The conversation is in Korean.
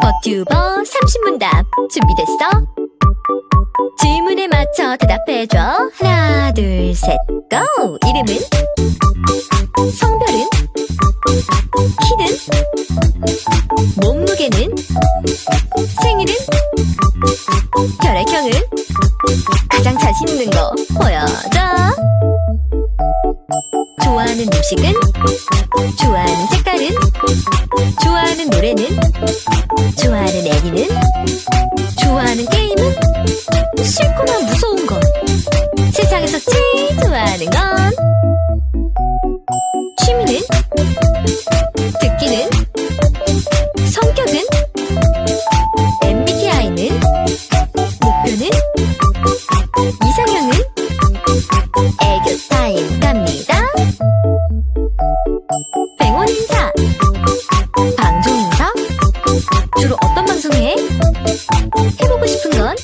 버튜버 30문답 준비됐어? 질문에 맞춰 대답해줘 하나 둘 셋 고! 이름은? 성별은? 키는? 몸무게는? 생일은? 혈액형은? 가장 자신 있는 거 보여줘 좋아하는 음식은? 좋아하는 색깔은? 좋아하는 노래는? 좋아하는 애기는? 좋아하는 게임은? 싫고만 무서운 건? 세상에서 제일 좋아하는 건? 취미는? 듣기는? 성격은? 네. 해보고 싶은 건?